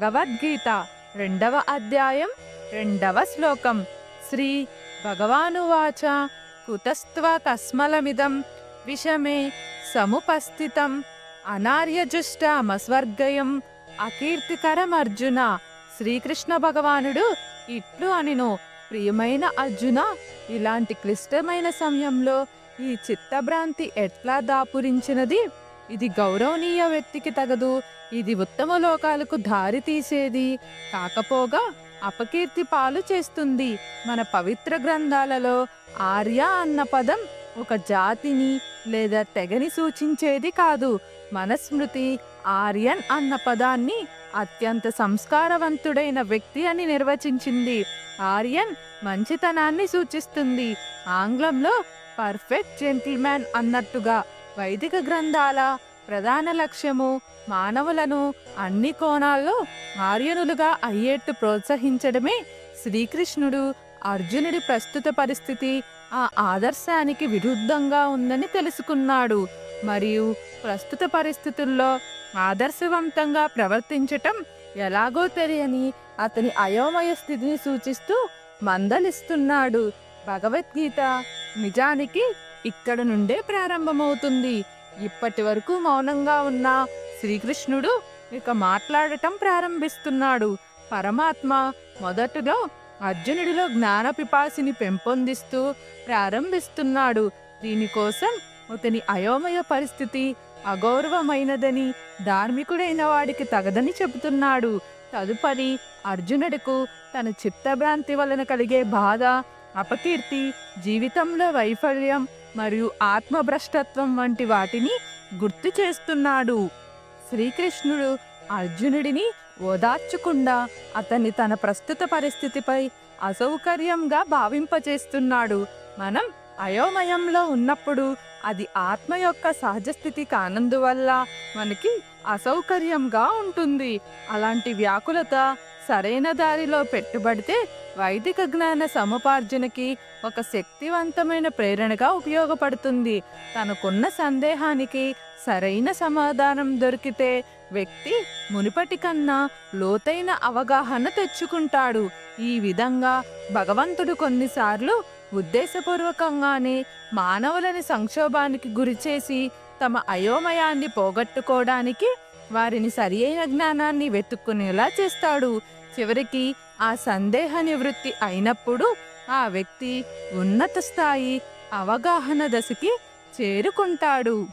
భగవద్గీత రెండవ అధ్యాయం రెండవ శ్లోకం. శ్రీ భగవానువాచ కుతస్త్వ కస్మలమిదం విషమే సముపస్థితం అనార్యజుష్టామస్వర్గయం అకీర్తికరమర్జున శ్రీకృష్ణ భగవానుడు ఇట్లు అనిను. ప్రియమైన అర్జున ఇలాంటి క్లిష్టమైన సమయంలో ఈ చిత్తభ్రాంతి ఎట్లా దాపురించినది? ఇది గౌరవనీయ వ్యక్తికి తగదు ఇది ఉత్తమ లోకాలకు దారి తీసేది. కాకపోగా అపకీర్తి పాలు చేస్తుంది. మన పవిత్ర గ్రంథాలలో ఆర్య అన్న పదం ఒక జాతిని లేదా తెగని సూచించేది కాదు. మనస్మృతి ఆర్యన్ అన్న పదాన్ని అత్యంత సంస్కారవంతుడైన వ్యక్తి అని నిర్వచించింది. ఆర్యన్ మంచితనాన్ని సూచిస్తుంది. ఆంగ్లంలో పర్ఫెక్ట్ జెంటిల్మ్యాన్ అన్నట్టుగా వైదిక గ్రంథాల ప్రధాన లక్ష్యము మానవులను అన్ని కోణాల్లో ఆర్యనులుగా అయ్యేట్టు ప్రోత్సహించడమే శ్రీకృష్ణుడు అర్జునుడి ప్రస్తుత పరిస్థితి ఆ ఆదర్శానికి విరుద్ధంగా ఉందని తెలుసుకున్నాడు. మరియు ప్రస్తుత పరిస్థితుల్లో ఆదర్శవంతంగా ప్రవర్తించటం ఎలాగో తెలియని అతని అయోమయ స్థితిని సూచిస్తూ మందలిస్తున్నాడు. భగవద్గీత నిజానికి ఇక్కడ నుండే ప్రారంభమవుతుంది. ఇప్పటి వరకు మౌనంగా ఉన్న శ్రీకృష్ణుడు ఇక మాట్లాడటం ప్రారంభిస్తున్నాడు. పరమాత్మ మొదటలో అర్జునుడిలో జ్ఞాన పిపాసిని పెంపొందిస్తూ ప్రారంభిస్తున్నాడు. దీనికోసం అతని అయోమయ పరిస్థితి అగౌరవమైనదని ధార్మికుడైన వాడికి తగదని చెబుతున్నాడు. తదుపరి అర్జునుడికు తన చిత్తభ్రాంతి వలన కలిగే బాధ అపకీర్తి జీవితంలో వైఫల్యం మరియు ఆత్మభ్రష్టత్వం వంటి వాటిని గుర్తు చేస్తున్నాడు. శ్రీకృష్ణుడు అర్జునుడిని ఓదార్చకుండా అతన్ని తన ప్రస్తుత పరిస్థితిపై అసౌకర్యంగా భావింపచేస్తున్నాడు. మనం అయోమయంలో ఉన్నప్పుడు అది ఆత్మ యొక్క సహజస్థితి కానందువల్ల మనకి అసౌకర్యంగా ఉంటుంది. అలాంటి వ్యాకులత సరైన దారిలో పెట్టుబడితే వైదిక జ్ఞాన సముపార్జనకి ఒక శక్తివంతమైన ప్రేరణగా ఉపయోగపడుతుంది. తనకున్న సందేహానికి సరైన సమాధానం దొరికితే వ్యక్తి మునుపటి కన్నా లోతైన అవగాహన తెచ్చుకుంటాడు. ఈ విధంగా భగవంతుడు కొన్నిసార్లు ఉద్దేశపూర్వకంగానే మానవులని సంక్షోభానికి గురిచేసి తమ అయోమయాన్ని పోగొట్టుకోవడానికి వారిని సరియైన జ్ఞానాన్ని వెతుక్కునేలా చేస్తాడు. చివరికి ఆ సందేహ నివృత్తి అయినప్పుడు ఆ వ్యక్తి ఉన్నత స్థాయి అవగాహన దశకి చేరుకుంటాడు.